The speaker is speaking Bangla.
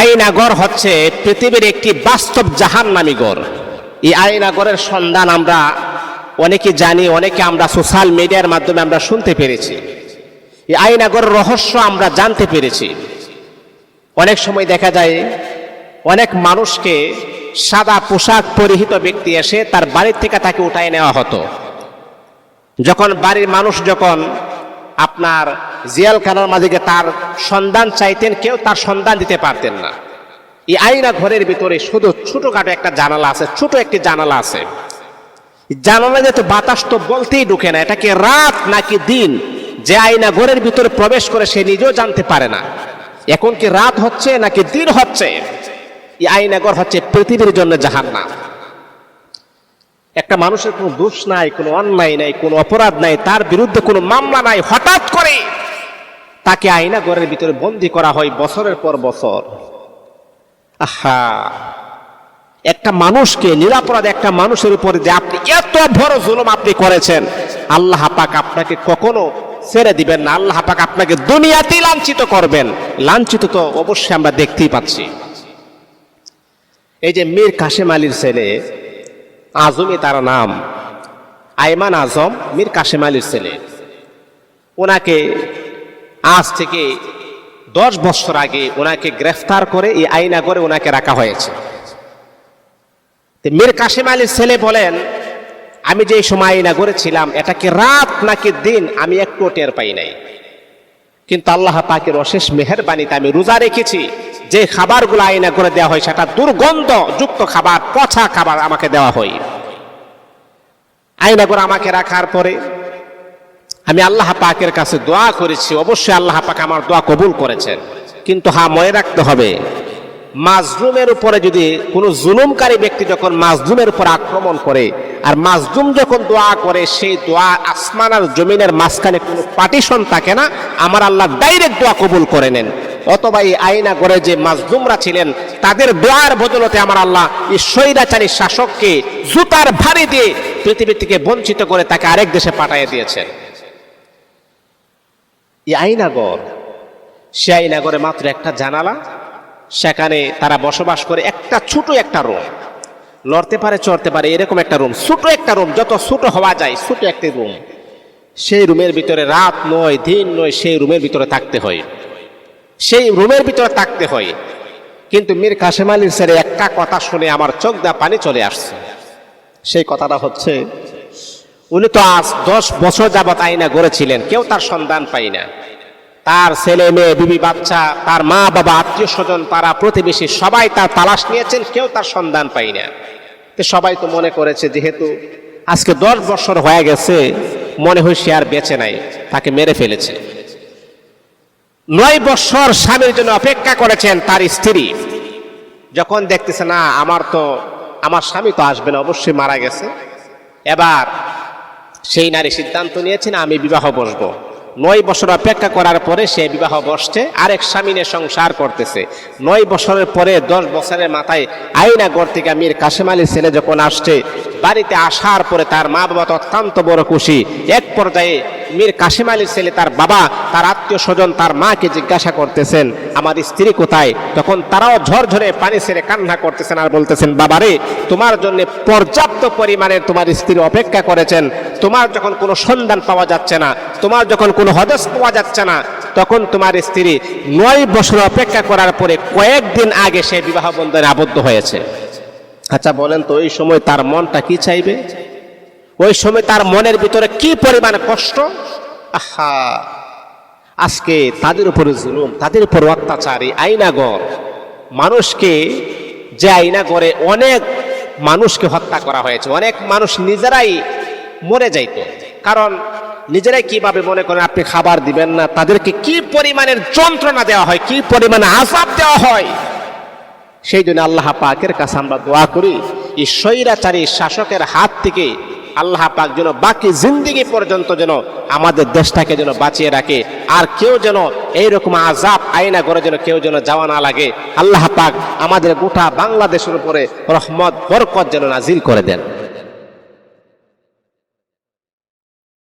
আইনাগর হচ্ছে পৃথিবীর একটি বাস্তব জাহান্নামী গড় এই আইনাগরের সন্ধান আমরা অনেকে জানি, অনেকে আমরা সোশ্যাল মিডিয়ার মাধ্যমে আমরা শুনতে পেরেছি। এই আইনাগরের রহস্য আমরা জানতে পেরেছি। অনেক সময় দেখা যায়, অনেক মানুষকে সাদা পোশাক পরিহিত ব্যক্তি এসে তার বাড়ির থেকে তাকে উঠায় নেওয়া হতো। যখন বাড়ির মানুষ যখন আপনার জিয়ালখানার মাঝে তার সন্ধান চাইতেন, কেউ তার সন্ধান দিতে পারতেন না। এই আইনা ঘরের ভিতরে শুধু ছোটখাটো একটা জানালা আছে, ছোট একটি জানালা আছে। জানালা যেহেতু বাতাস তো বলতেই ঢুকে না এটাকে রাত নাকি দিন? যে আইনা ঘরের ভিতরে প্রবেশ করে সে নিজেও জানতে পারে না। এখন কি রাত হচ্ছে নাকি দিন হচ্ছে? এই আইনাগর হচ্ছে পৃথিবীর জন্য জাহান্নাম। একটা মানুষের কোনো দোষ নাই, কোনো অন্যায় নাই, কোনো অপরাধ নাই, তার বিরুদ্ধে কোনো মামলা নাই। হঠাৎ করে তাকে আইনা ঘরের ভিতরে বন্দি করা হয় বছরের পর বছর। আহা! একটা মানুষকে, নিরাপরাধ একটা মানুষের উপরে যে আপনি এত বড় জুলুম আপনি করেছেন, আল্লাহ পাক আপনাকে কখনো ছেড়ে দিবেন না। আল্লাহ পাক আপনাকে দুনিয়াতেই লাঞ্ছিত করবেন। লাঞ্ছিত তো অবশ্যই আমরা দেখতেই পাচ্ছি। এই যে মীর কাশেম আলীর ছেলে আজমই তার নাম। আইমান আজম মীর কাশেম আলীর ছেলে। ওনাকে আজ থেকে দশ বছর আগে ওনাকে গ্রেফতার করে এই আইনা করে ওনাকে রাখা হয়েছে। মীর কাশেম আলীর ছেলে বলেন, আমি যে সময় আইনাগরে ছিলাম এটাকে রাত নাকি দিন, আমি একটু টের পাই নাই। কিন্তু আল্লাহ পাকের অশেষ মেহরবানিতে আমি রোজা রেখেছি। যে খাবারগুলো আইনা করে দেওয়া হয়, সেটা দুর্গন্ধ যুক্ত খাবার, পচা খাবার আমাকে দেওয়া হয়। আইনা করে আমাকে রাখার পরে আমি আল্লাহ পাকের কাছে দোয়া করেছি, অবশ্যই আল্লাহ পাক আমার দোয়া কবুল করেছেন। কিন্তু হা, মনে রাখতে হবে, মাজলুমের উপরে যদি কোনো জুলুমকারী ব্যক্তি যখন মাজলুমের উপর আক্রমণ করে, আর মাজলুম যখন দোয়া করে, সেই দোয়া আসমান আর জমিনের মাঝখানে কোনো পার্টিশন থাকে না, আমার আল্লাহ ডাইরেক্ট দোয়া কবুল করে নেন। অথবা এই আইনা করে যে মাজলুমরা ছিলেন, তাদের দোয়ার বদলতে আমার আল্লাহ এই স্বৈরাচারী শাসককে জুতার ভারী দিয়ে পৃথিবী থেকে বঞ্চিত করে তাকে আরেক দেশে পাঠিয়ে দিয়েছেন এই আইনাগর সে আইনাগরে মাত্র একটা জানালা, সেখানে তারা বসবাস করে একটা ছোট একটা রুম। লড়তে পারে, চড়তে পারে, এরকম একটা রুম, ছোট একটা রুম, যত ছোট হওয়া যায়, ছোট একটি রুম। সেই রুমের ভিতরে রাত নয়, দিন নয়, সেই রুমের ভিতরে থাকতে হয়। সেই রুমের ভিতরে থাকতে হয়। কিন্তু মীর কাশেম আলীর স্যারে একটা কথা শুনে আমার চোখ দা পানি চলে আসছে। সেই কথাটা হচ্ছে, উনি তো আজ দশ বছর যাবৎ আইনা গড়েছিলেন, কেউ তার সন্ধান পাই না। তার ছেলে মেয়ে, বিবি, বাচ্চা, তার মা বাবা, আত্মীয় স্বজন, তারা প্রতিবেশী, সবাই তার তালাশ নিয়েছেন, কেউ তার সন্ধান পাই না। সবাই তো মনে করেছে, যেহেতু আজকে দশ বছর হয়ে গেছে, মনে হয় সে আর বেঁচে নাই, তাকে মেরে ফেলেছে। নয় বছর স্বামীর জন্য অপেক্ষা করেছেন তার স্ত্রী। যখন দেখতেছে, না, আমার তো, আমার স্বামী তো আসবে না, অবশ্যই মারা গেছে। এবার সেই নারী সিদ্ধান্ত নিয়েছেন আমি বিবাহ বসবো। নয় বছর অপেক্ষা করার পরে সে বিবাহ বসছে, আরেক স্বামী নিয়ে সংসার করতেছে। নয় বছরের পরে দশ বছরের মাথায় আইনা গড় থেকে মীর কাশেম আলীর ছেলে যখন আসছে, বাড়িতে আসার পরে তার মা বাবা তো অত্যন্ত বড় খুশি। এক পর্যায়ে মীর কাশিম আলীর ছেলে, তার বাবা, তার আত্মীয় স্বজন, তার মাকে জিজ্ঞাসা করতেছেন, আমার স্ত্রী কোথায়? তখন তারাও ঝরঝরে পানি ছেড়ে কান্না করতেছেন আর বলতেছেন, বাবারে, তোমার জন্য পর্যাপ্ত পরিমাণের তোমার স্ত্রী অপেক্ষা করেছেন। তোমার যখন কোনো সন্ধান পাওয়া যাচ্ছে না, তোমার যখন কোনো হদস পাওয়া যাচ্ছে না, তখন তোমার স্ত্রী নয় বছর অপেক্ষা করার পরে কয়েকদিন আগে সে বিবাহ বন্ধনে আবদ্ধ হয়েছে। আচ্ছা বলেন তো ওই সময় তার মনটা কি চাইবে? ওই সময় তার মনের ভিতরে কি পরিমাণ কষ্ট? আহা, আজকে তাদের উপরে জুলুম, তাদের উপর অত্যাচারী আইনাগর। মানুষকে, যে আইনাগরে অনেক মানুষকে হত্যা করা হয়েছে, অনেক মানুষ নিজেরাই মরে যাইত। কারণ নিজেরাই কীভাবে মনে করেন, আপনি খাবার দিবেন না, তাদেরকে কি পরিমাণের যন্ত্রণা দেওয়া হয়, কি পরিমাণে আজাব দেওয়া হয়? সেই জন্য আল্লাহ পাকের কাছে আমরা দোয়া করি, এই স্বৈরাচারী শাসকের হাত থেকে আল্লাহ পাক যেন বাকি জিন্দিগি পর্যন্ত যেন আমাদের দেশটাকে যেন বাঁচিয়ে রাখে। আর কেউ যেন এইরকম আজাব আইনা করে যেন কেউ যেন যাওয়া না লাগে। আল্লাহ পাক আমাদের গোটা বাংলাদেশের উপরে রহমত, বরকত যেন নাজিল করে দেন।